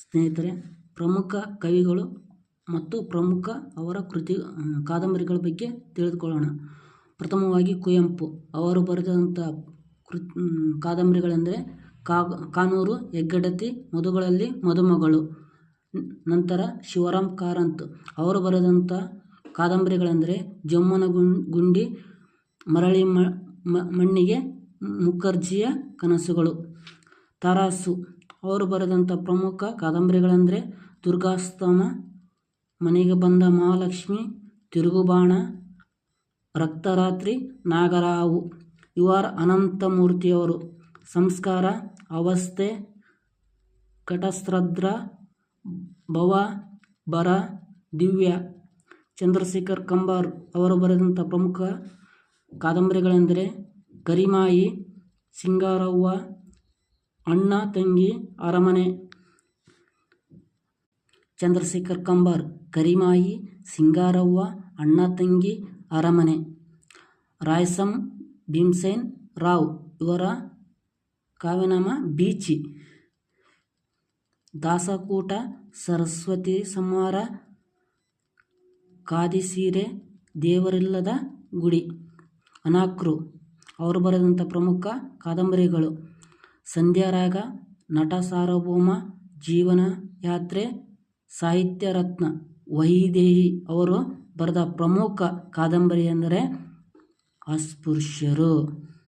ಸ್ನೇಹಿತರೆ, ಪ್ರಮುಖ ಕವಿಗಳು ಮತ್ತು ಪ್ರಮುಖ ಅವರ ಕೃತಿ ಕಾದಂಬರಿಗಳ ಬಗ್ಗೆ ತಿಳಿದುಕೊಳ್ಳೋಣ. ಪ್ರಥಮವಾಗಿ ಕುವೆಂಪು. ಅವರು ಬರೆದಂಥ ಕೃ ಕಾದಂಬರಿಗಳೆಂದರೆ ಕಾನೂರು, ಹೆಗ್ಗಡತಿ ಮದುಗಳಲ್ಲಿ ಮದುಮಗಳು ನಂತರ ಶಿವರಾಮ್ ಕಾರಂತ್. ಅವರು ಬರೆದಂಥ ಕಾದಂಬರಿಗಳೆಂದರೆ ಜಮ್ಮನ ಗುಂಡಿ, ಮರಳಿ ಮಣ್ಣಿಗೆ ಮುಖರ್ಜಿಯ ಕನಸುಗಳು, ತರಾಸು ಅವರು ಬರೆದಂಥ ಪ್ರಮುಖ ಕಾದಂಬರಿಗಳೆಂದರೆ ದುರ್ಗಾಸ್ತಮ, ಮನೆಗೆ ಬಂದ ಮಹಾಲಕ್ಷ್ಮಿ, ತಿರುಗುಬಾಣ, ರಕ್ತರಾತ್ರಿ ನಾಗರಾವು ಆರ್ ಅನಂತಮೂರ್ತಿಯವರು ಸಂಸ್ಕಾರ, ಅವಸ್ಥೆ ಕಟಸ್ರದ್ರ ಭವ, ಬರ, ದಿವ್ಯ. ಚಂದ್ರಶೇಖರ್ ಕಂಬಾರ್ ಅವರು ಬರೆದಂಥ ಪ್ರಮುಖ ಕಾದಂಬರಿಗಳೆಂದರೆ ಕರಿಮಾಯಿ ಸಿಂಗಾರವ್ವ ಅಣ್ಣ, ತಂಗಿ, ಅರಮನೆ. ಚಂದ್ರಶೇಖರ್ ಕಂಬಾರ್, ಕರಿಮಾಯಿ, ಸಿಂಗಾರವ್ವ, ಅಣ್ಣ, ತಂಗಿ, ಅರಮನೆ. ರಾಯ್ಸಮ್ ಭೀಮಸೇನ್, ರಾವ್ ಇವರ ಕಾವ್ಯನಾಮ ಬೀಚಿ. ದಾಸಕೂಟ, ಸರಸ್ವತಿ ಸಂಹಾರ, ಕಾದಿಸೀರೆ, ದೇವರಿಲ್ಲದ ಗುಡಿ. ಅನಾಕ್ರು, ಅವರು ಬರೆದಂಥ ಪ್ರಮುಖ ಕಾದಂಬರಿಗಳು. ಸಂಧ್ಯಾರಾಗ ನಟ ಸಾರ್ವಭೌಮ ಜೀವನ ಯಾತ್ರೆ ಸಾಹಿತ್ಯ ರತ್ನ ವೈದೇಹಿ ಅವರು ಬರೆದ ಪ್ರಮುಖ ಕಾದಂಬರಿ ಎಂದರೆ ಅಸ್ಪೃಶ್ಯರು.